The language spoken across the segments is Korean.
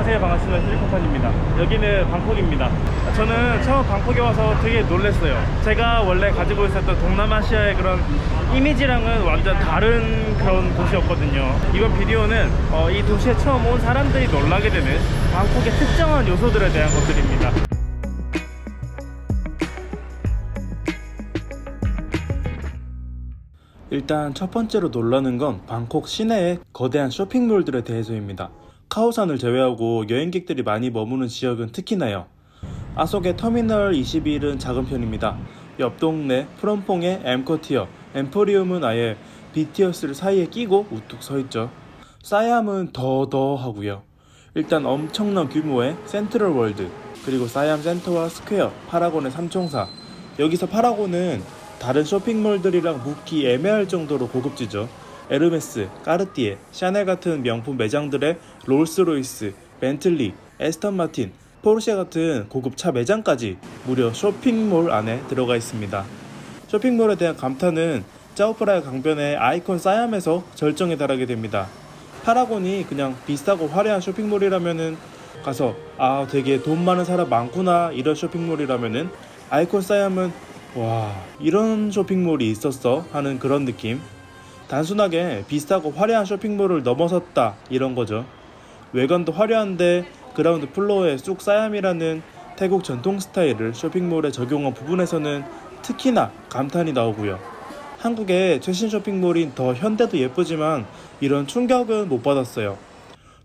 안녕하세요. 반갑습니다. 실리콘판입니다. 여기는 방콕입니다. 저는 처음 방콕에 와서 되게 놀랐어요. 제가 원래 가지고 있었던 동남아시아의 그런 이미지랑은 완전 다른 그런 도시였거든요. 이번 비디오는 어, 이 도시에 처음 온 사람들이 놀라게 되는 방콕의 특정한 요소들에 대한 것들입니다. 일단 첫 번째로 놀라는 건 방콕 시내의 거대한 쇼핑몰들에 대해서입니다. 카오산을 제외하고 여행객들이 많이 머무는 지역은 특히나요. 아속의 터미널 21은 작은 편입니다. 옆 동네 프롬퐁의 엠커티어, 엠포리움은 아예 BTS를 사이에 끼고 우뚝 서 있죠. 사이암은 더더 하고요. 일단 엄청난 규모의 센트럴 월드, 그리고 사이암 센터와 스퀘어, 파라곤의 삼총사. 여기서 파라곤은 다른 쇼핑몰들이랑 묻기 애매할 정도로 고급지죠. 에르메스, 까르띠에, 샤넬 같은 명품 매장들의 롤스로이스, 벤틀리, 에스턴 마틴, 포르쉐 같은 고급 차 매장까지 무려 쇼핑몰 안에 들어가 있습니다. 쇼핑몰에 대한 감탄은 짜오프라야 강변의 아이콘 사이암에서 절정에 달하게 됩니다. 파라곤이 그냥 비싸고 화려한 쇼핑몰이라면은 가서 아 되게 돈 많은 사람 많구나 이런 쇼핑몰이라면은 아이콘 사이암은 와 이런 쇼핑몰이 있었어 하는 그런 느낌 단순하게 비싸고 화려한 쇼핑몰을 넘어섰다 이런 거죠. 외관도 화려한데 그라운드 플로어에 쑥 사얌이라는 태국 전통 스타일을 쇼핑몰에 적용한 부분에서는 특히나 감탄이 나오고요. 한국의 최신 쇼핑몰인 더 현대도 예쁘지만 이런 충격은 못 받았어요.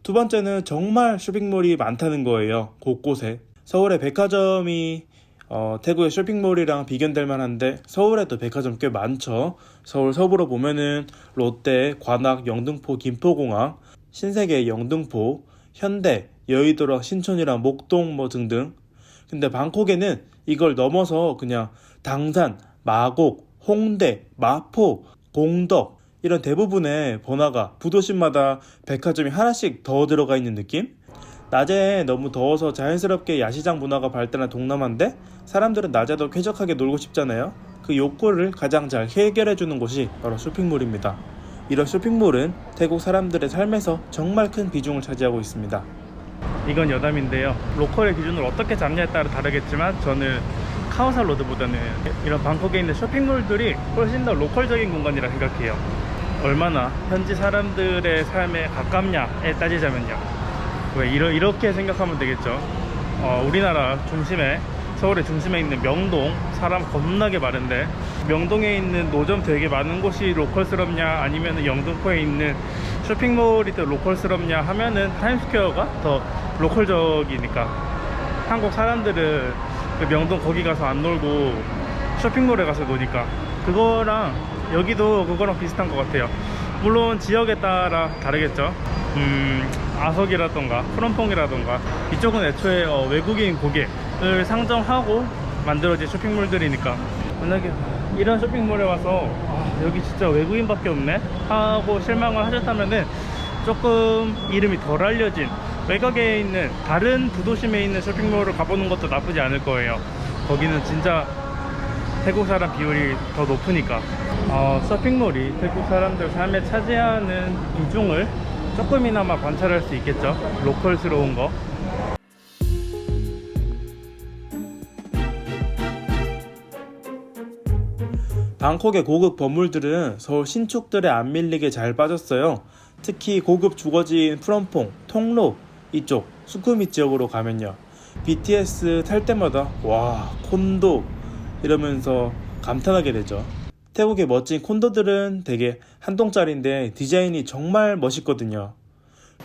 두 번째는 정말 쇼핑몰이 많다는 거예요 곳곳에. 서울의 백화점이 어, 태국의 쇼핑몰이랑 비견될 만한데 서울에도 백화점 꽤 많죠. 서울 서부로 보면은 롯데, 관악, 영등포, 김포공항, 신세계, 영등포, 현대, 여의도랑 신촌이랑 목동 뭐 등등. 근데 방콕에는 이걸 넘어서 그냥 당산, 마곡, 홍대, 마포, 공덕 이런 대부분의 번화가, 부도심마다 백화점이 하나씩 더 들어가 있는 느낌? 낮에 너무 더워서 자연스럽게 야시장 문화가 발달한 동남아인데 사람들은 낮에도 쾌적하게 놀고 싶잖아요. 그 욕구를 가장 잘 해결해 주는 곳이 바로 쇼핑몰입니다. 이런 쇼핑몰은 태국 사람들의 삶에서 정말 큰 비중을 차지하고 있습니다. 이건 여담인데요. 로컬의 기준을 어떻게 잡냐에 따라 다르겠지만 저는 카오사 로드보다는 이런 방콕에 있는 쇼핑몰들이 훨씬 더 로컬적인 공간이라 생각해요. 얼마나 현지 사람들의 삶에 가깝냐에 따지자면요. 왜 이러, 이렇게 생각하면 되겠죠. 어, 우리나라 중심에 서울의 중심에 있는 명동 사람 겁나게 많은데 명동에 있는 노점 되게 많은 곳이 로컬스럽냐 아니면 영등포에 있는 쇼핑몰이 더 로컬스럽냐 하면은 타임스퀘어가 더 로컬적이니까 한국 사람들은 그 명동 거기 가서 안 놀고 쇼핑몰에 가서 노니까 그거랑 여기도 그거랑 비슷한 것 같아요. 물론 지역에 따라 다르겠죠. 음, 아석이라던가 프롬퐁이라던가 이쪽은 애초에 어, 외국인 고객 을 상정하고 만들어진 쇼핑몰들이니까. 만약에 이런 쇼핑몰에 와서 아, 여기 진짜 외국인밖에 없네? 하고 실망을 하셨다면은 조금 이름이 덜 알려진 외곽에 있는 다른 부도심에 있는 쇼핑몰을 가보는 것도 나쁘지 않을 거예요. 거기는 진짜 태국 사람 비율이 더 높으니까. 어, 쇼핑몰이 태국 사람들 삶에 차지하는 비중을 조금이나마 관찰할 수 있겠죠? 로컬스러운 거 방콕의 고급 건물들은 서울 신축들에 안 밀리게 잘 빠졌어요. 특히 고급 주거지인 프롬퐁, 통로 이쪽 수쿠미 지역으로 가면요. BTS 탈 때마다 와 콘도 이러면서 감탄하게 되죠. 태국의 멋진 콘도들은 되게 한 동짜리인데 디자인이 정말 멋있거든요.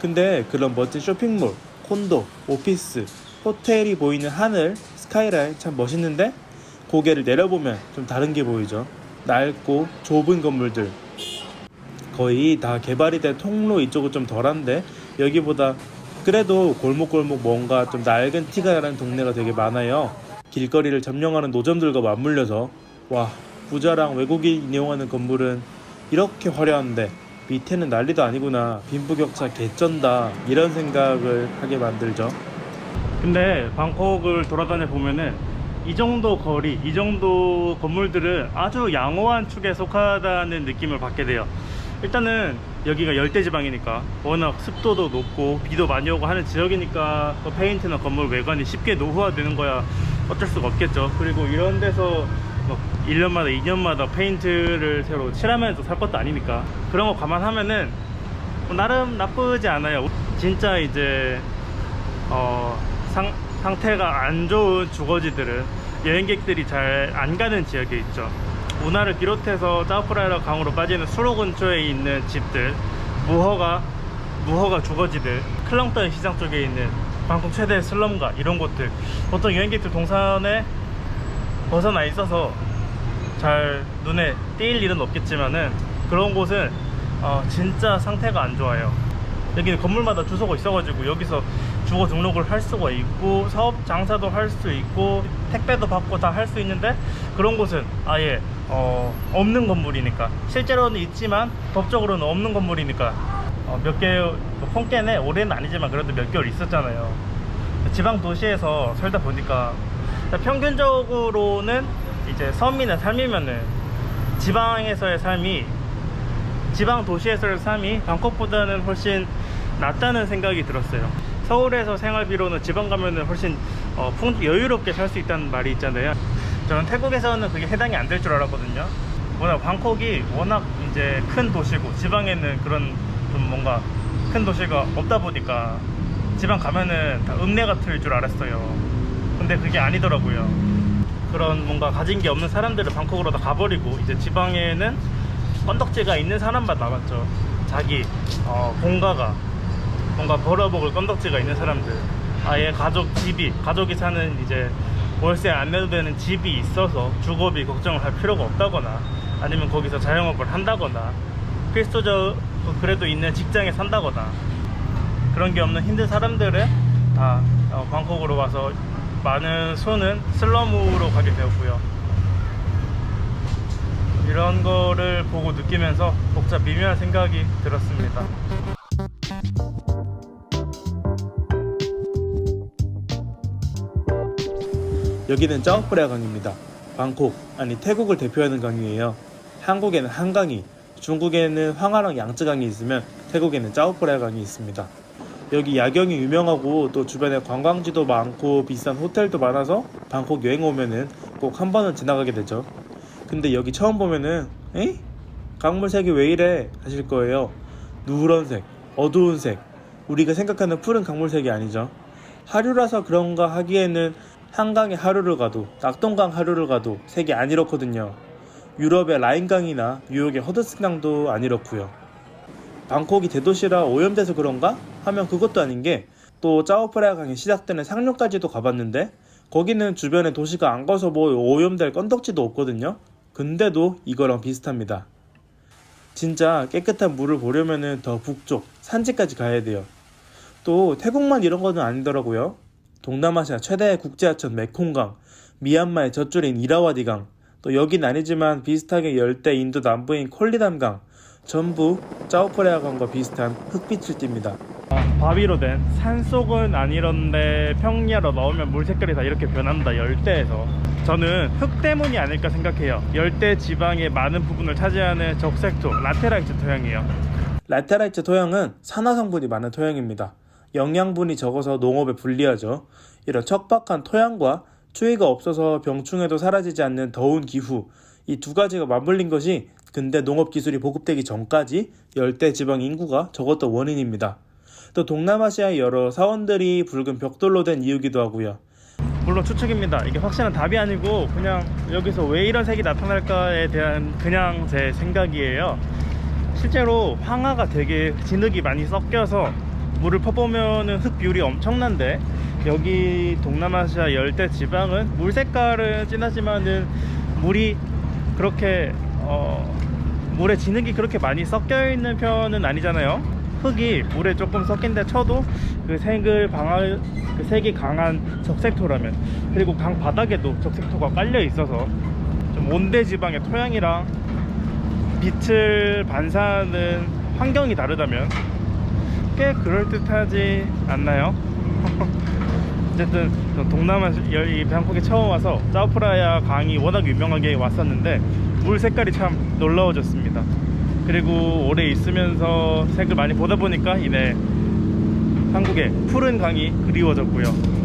근데 그런 멋진 쇼핑몰, 콘도, 오피스, 호텔이 보이는 하늘, 스카이라인 참 멋있는데 고개를 내려보면 좀 다른 게 보이죠. 낡고 좁은 건물들 거의 다 개발이 된 통로 이쪽은 좀 덜한데 여기보다 그래도 골목골목 뭔가 좀 낡은 티가 나는 동네가 되게 많아요. 길거리를 점령하는 노점들과 맞물려서 와 부자랑 외국인 이용하는 건물은 이렇게 화려한데 밑에는 난리도 아니구나 빈부격차 개쩐다 이런 생각을 하게 만들죠. 근데 방콕을 돌아다녀 보면은 이 정도 거리, 이 정도 건물들은 아주 양호한 축에 속하다는 느낌을 받게 돼요. 일단은 여기가 열대지방이니까 워낙 습도도 높고 비도 많이 오고 하는 지역이니까 그 페인트나 건물 외관이 쉽게 노후화되는 거야 어쩔 수가 없겠죠 그리고 이런 데서 막 1년마다 2년마다 페인트를 새로 칠하면서 살 것도 아니니까 그런 거 감안하면은 뭐 나름 나쁘지 않아요 진짜 이제 어, 상, 상태가 안 좋은 주거지들은 여행객들이 잘 안 가는 지역에 있죠. 운하를 비롯해서 짜오프라이라 강으로 빠지는 수로 근처에 있는 집들, 무허가 무허가 주거지들, 클렁턴 시장 쪽에 있는 방콕 최대 슬럼가 이런 곳들 보통 여행객들 동선에 벗어나 있어서 잘 눈에 띄일 일은 없겠지만은 그런 곳은 어, 진짜 상태가 안 좋아요. 여기는 건물마다 주소가 있어가지고 여기서 주거 등록을 할 수가 있고 사업 장사도 할 수 있고 택배도 받고 다 할 수 있는데 그런 곳은 아예 어, 없는 건물이니까. 실제로는 있지만 법적으로는 없는 건물이니까. 어, 몇 개월 폰깨네 올해는 아니지만 그래도 몇 개월 있었잖아요. 지방 도시에서 살다 보니까. 평균적으로는 이제 서민의 삶이면은 지방에서의 삶이 지방 도시에서의 삶이 방콕보다는 훨씬 낫다는 생각이 들었어요. 서울에서 생활비로는 지방 가면은 훨씬 어, 풍, 여유롭게 살 수 있다는 말이 있잖아요. 저는 태국에서는 그게 해당이 안 될 줄 알았거든요. 워낙 방콕이 워낙 이제 큰 도시고 지방에는 그런 좀 뭔가 큰 도시가 없다 보니까 지방 가면은 다 읍내 같을 줄 알았어요. 근데 그게 아니더라고요. 그런 뭔가 가진 게 없는 사람들을 방콕으로 다 가버리고 이제 지방에는 건덕지가 있는 사람만 남았죠. 자기 어, 본가가 뭔가 벌어먹을 건덕지가 있는 사람들. 아예 가족 집이 가족이 사는 이제 월세 안 내도 되는 집이 있어서 주거비 걱정을 할 필요가 없다거나 아니면 거기서 자영업을 한다거나 필수적 그래도 있는 직장에 산다거나 그런 게 없는 힘든 사람들은 다 어, 방콕으로 와서 많은 수는 슬럼으로 가게 되었고요. 이런 거를 보고 느끼면서 복잡 미묘한 생각이 들었습니다. 여기는 짜오프레 강입니다. 방콕, 아니 태국을 대표하는 강이에요. 한국에는 한강이, 중국에는 황하랑 양쯔강이 있으면 태국에는 짜오프레 강이 있습니다. 여기 야경이 유명하고 또 주변에 관광지도 많고 비싼 호텔도 많아서 방콕 여행 오면은 꼭 한 번은 지나가게 되죠. 근데 여기 처음 보면은 에이? 강물색이 왜 이래? 하실 거예요. 누런색, 어두운 색. 우리가 생각하는 푸른 강물색이 아니죠. 하류라서 그런가 하기에는 한강의 하류를 가도 낙동강 하류를 가도 색이 안 이렇거든요. 유럽의 라인강이나 뉴욕의 허드슨강도 안 이렇고요. 방콕이 대도시라 오염돼서 그런가? 하면 그것도 아닌 게 또 짜오프레아 강이 시작되는 상류까지도 가봤는데 거기는 주변에 도시가 안 가서 뭐 오염될 건덕지도 없거든요. 근데도 이거랑 비슷합니다. 진짜 깨끗한 물을 보려면은 더 북쪽 산지까지 가야 돼요. 또 태국만 이런 거는 아니더라고요. 동남아시아 최대의 국제하천 메콩강, 미얀마의 젖줄인 이라와디강, 또 여긴 아니지만 비슷하게 열대 인도 남부인 콜리담강, 전부 짜오프레아강과 비슷한 흑빛을 띱니다. 바위로 된 산속은 아니런데 평야로 넣으면 물 색깔이 다 이렇게 변한다 열대에서. 저는 흙 때문이 아닐까 생각해요. 열대 지방의 많은 부분을 차지하는 적색토 라테라이트 토양이에요. 라테라이트 토양은 산화 성분이 많은 토양입니다 영양분이 적어서 농업에 불리하죠 이런 척박한 토양과 추위가 없어서 병충해도 사라지지 않는 더운 기후 이 두 가지가 맞물린 것이 근대 농업 기술이 보급되기 전까지 열대 지방 인구가 적었던 원인입니다. 또 동남아시아의 여러 사원들이 붉은 벽돌로 된 이유기도 하고요. 물론 추측입니다. 이게 확실한 답이 아니고 그냥 여기서 왜 이런 색이 나타날까에 대한 그냥 제 생각이에요. 실제로 황화가 되게 진흙이 많이 섞여서 물을 퍼보면은 흙 비율이 엄청난데 여기 동남아시아 열대 지방은 물 색깔은 진하지만은 물이 그렇게 어 물에 진흙이 그렇게 많이 섞여 있는 편은 아니잖아요. 흙이 물에 조금 섞인다 쳐도 그 색을 방할 그 색이 강한 적색토라면 그리고 강 바닥에도 적색토가 깔려 있어서 좀 온대 지방의 토양이랑 빛을 반사하는 환경이 다르다면 꽤 그럴듯하지 않나요? 어쨌든 동남아 이 방콕에 처음 와서 짜오프라야 강이 워낙 유명하게 왔었는데 물 색깔이 참 놀라워졌습니다. 그리고 오래 있으면서 색을 많이 보다 보니까 이내 한국의 푸른 강이 그리워졌고요.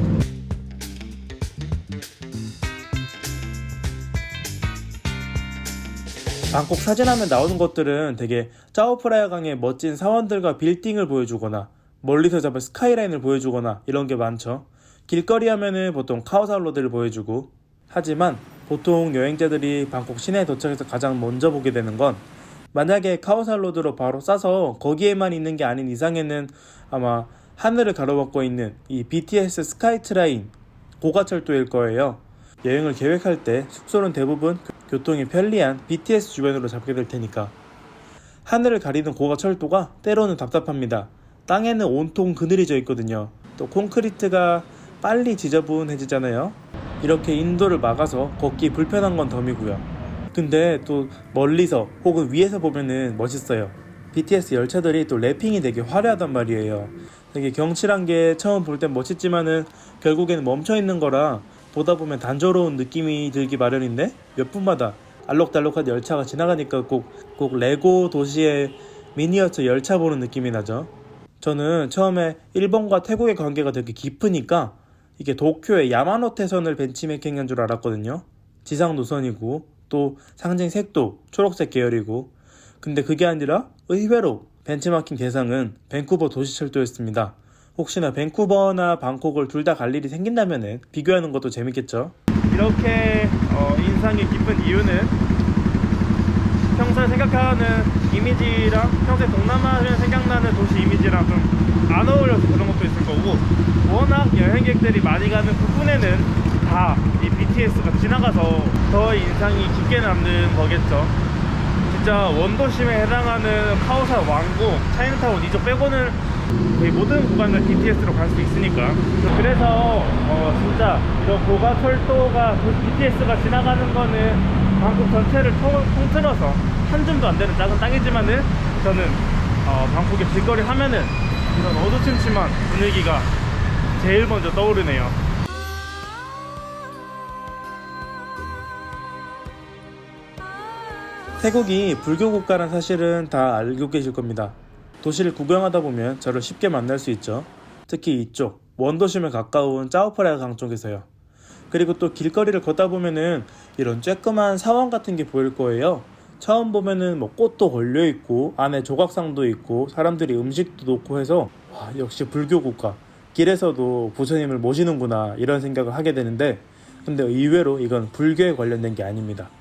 방콕 사진하면 나오는 것들은 되게 짜오프라야 강의 멋진 사원들과 빌딩을 보여주거나 멀리서 잡은 스카이라인을 보여주거나 이런 게 많죠. 길거리 하면은 보통 카오산로드를 보여주고 하지만 보통 여행자들이 방콕 시내에 도착해서 가장 먼저 보게 되는 건 만약에 카오산로드로 바로 싸서 거기에만 있는 게 아닌 이상에는 아마 하늘을 가로막고 있는 이 BTS 스카이트라인 고가철도일 거예요. 여행을 계획할 때 숙소는 대부분 교통이 편리한 BTS 주변으로 잡게 될 테니까 하늘을 가리는 고가 철도가 때로는 답답합니다. 땅에는 온통 그늘이 져 있거든요. 또 콘크리트가 빨리 지저분해지잖아요. 이렇게 인도를 막아서 걷기 불편한 건 덤이고요. 근데 또 멀리서 혹은 위에서 보면은 멋있어요. BTS 열차들이 또 랩핑이 되게 화려하단 말이에요. 되게 경칠한 게 처음 볼 땐 멋있지만은 결국에는 멈춰 있는 거라 보다 보면 단조로운 느낌이 들기 마련인데 몇 분마다 알록달록한 열차가 지나가니까 꼭, 꼭 레고 도시의 미니어처 열차 보는 느낌이 나죠. 저는 처음에 일본과 태국의 관계가 되게 깊으니까 이게 도쿄의 야마노테선을 벤치메이킹한 줄 알았거든요. 지상 노선이고 또 상징 색도 초록색 계열이고 근데 그게 아니라 의외로 벤치마킹 대상은 밴쿠버 도시철도였습니다. 혹시나 밴쿠버나 방콕을 둘 다 갈 일이 생긴다면 비교하는 것도 재밌겠죠. 이렇게 어, 인상이 깊은 이유는 평소에 생각하는 이미지랑 평소에 동남아 하면 생각나는 도시 이미지랑 좀 안 어울려서 그런 것도 있을 거고 워낙 여행객들이 많이 가는 부분에는 다 이 BTS가 지나가서 더 인상이 깊게 남는 거겠죠. 진짜 원도심에 해당하는 카오산 왕궁, 차이나타운 이쪽 빼고는 거의 모든 구간을 BTS로 갈 수 있으니까 그래서 어 진짜 이런 고가 철도가 BTS가 지나가는 거는 방콕 전체를 통, 통틀어서 한 줌도 안 되는 작은 땅이지만은 저는 어 방콕의 길거리 하면은 이런 어두침침한 분위기가 제일 먼저 떠오르네요 태국이 불교 국가란 사실은 다 알고 계실 겁니다. 도시를 구경하다 보면 저를 쉽게 만날 수 있죠. 특히 이쪽 원도심에 가까운 짜오프라야 강 쪽에서요. 그리고 또 길거리를 걷다 보면은 이런 쬐끄만 사원 같은 게 보일 거예요. 처음 보면은 뭐 꽃도 걸려 있고 안에 조각상도 있고 사람들이 음식도 놓고 해서 와, 역시 불교 국가. 길에서도 부처님을 모시는구나 이런 생각을 하게 되는데 근데 의외로 이건 불교에 관련된 게 아닙니다.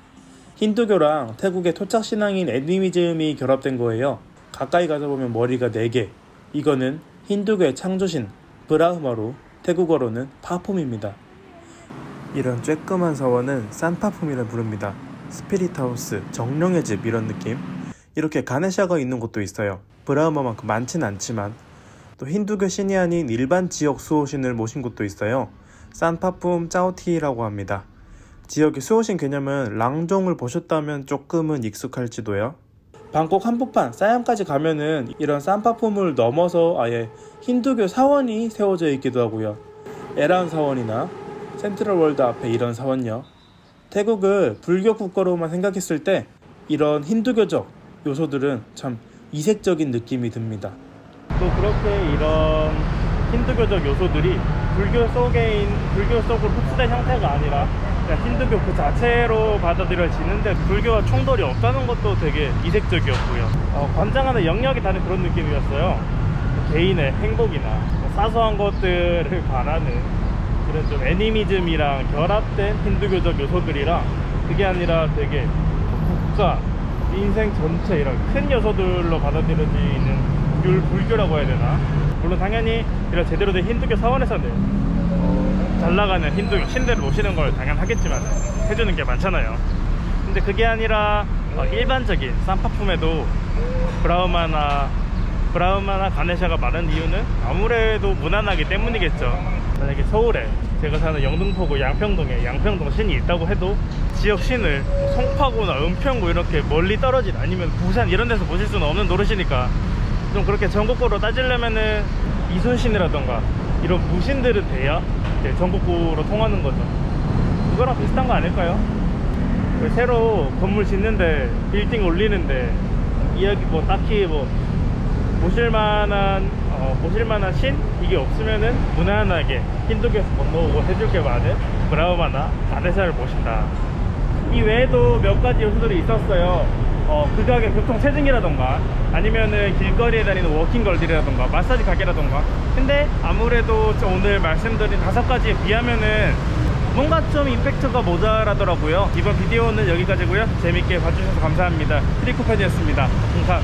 힌두교랑 태국의 토착 신앙인 애니미즘이 결합된 거예요. 가까이 가서 보면 머리가 4개. 이거는 힌두교의 창조신 브라흐마로 태국어로는 파폼입니다. 이런 쬐끄만 사원은 산파품이라 부릅니다. 스피릿하우스, 정령의 집 이런 느낌. 이렇게 가네샤가 있는 곳도 있어요. 브라흐마만큼 많진 않지만 또 힌두교 신이 아닌 일반 지역 수호신을 모신 곳도 있어요. 산파품 짜오티라고 합니다. 지역의 수호신 개념은 랑종을 보셨다면 조금은 익숙할지도요. 방콕 한복판 사얌까지 가면은 이런 산파품을 넘어서 아예 힌두교 사원이 세워져 있기도 하고요. 에란 사원이나 센트럴 월드 앞에 이런 사원요. 태국을 불교 국가로만 생각했을 때 이런 힌두교적 요소들은 참 이색적인 느낌이 듭니다. 또 그렇게 이런 힌두교적 요소들이 불교 속에 있, 불교 속으로 흡수된 형태가 아니라 그냥 힌두교 그 자체로 받아들여지는데 불교와 충돌이 없다는 것도 되게 이색적이었고요. 어, 관장하는 영역이 다른 그런 느낌이었어요. 개인의 행복이나 뭐 사소한 것들을 바라는 그런 좀 애니미즘이랑 결합된 힌두교적 요소들이랑 그게 아니라 되게 국가, 인생 전체 이런 큰 요소들로 받아들여지는 율 불교라고 해야 되나? 물론 당연히 이런 제대로 된 힌두교 사원에서는 어, 잘 나가는 힌두교 신들을 모시는 걸 당연하겠지만 해주는 게 많잖아요. 근데 그게 아니라 어, 일반적인 쌈파품에도 브라우마나 브라우마나 가네샤가 많은 이유는 아무래도 무난하기 때문이겠죠. 만약에 서울에 제가 사는 영등포구 양평동에 양평동 신이 있다고 해도 지역 신을 뭐 송파구나 은평구 이렇게 멀리 떨어진 아니면 부산 이런 데서 모실 수는 없는 노릇이니까 좀 그렇게 전국구로 따지려면은 이순신이라던가 이런 무신들은 돼야 이제 전국구로 통하는 거죠. 그거랑 비슷한 거 아닐까요? 그 새로 건물 짓는데 빌딩 올리는데 이야기 뭐 딱히 뭐 모실만한 어, 모실만한 신 이게 없으면은 무난하게 힌두교에서 건너오고 해줄 게 많은 브라우마나 바네샤를 모신다. 이 외에도 몇 가지 요소들이 있었어요. 어, 극악의 교통 체증이라던가 아니면은 길거리에 다니는 워킹걸들이라던가 마사지 가게라던가. 근데 아무래도 저 오늘 말씀드린 다섯 가지에 비하면은 뭔가 좀 임팩트가 모자라더라고요. 이번 비디오는 여기까지고요. 재밌게 봐주셔서 감사합니다. 트리코패드였습니다. 감사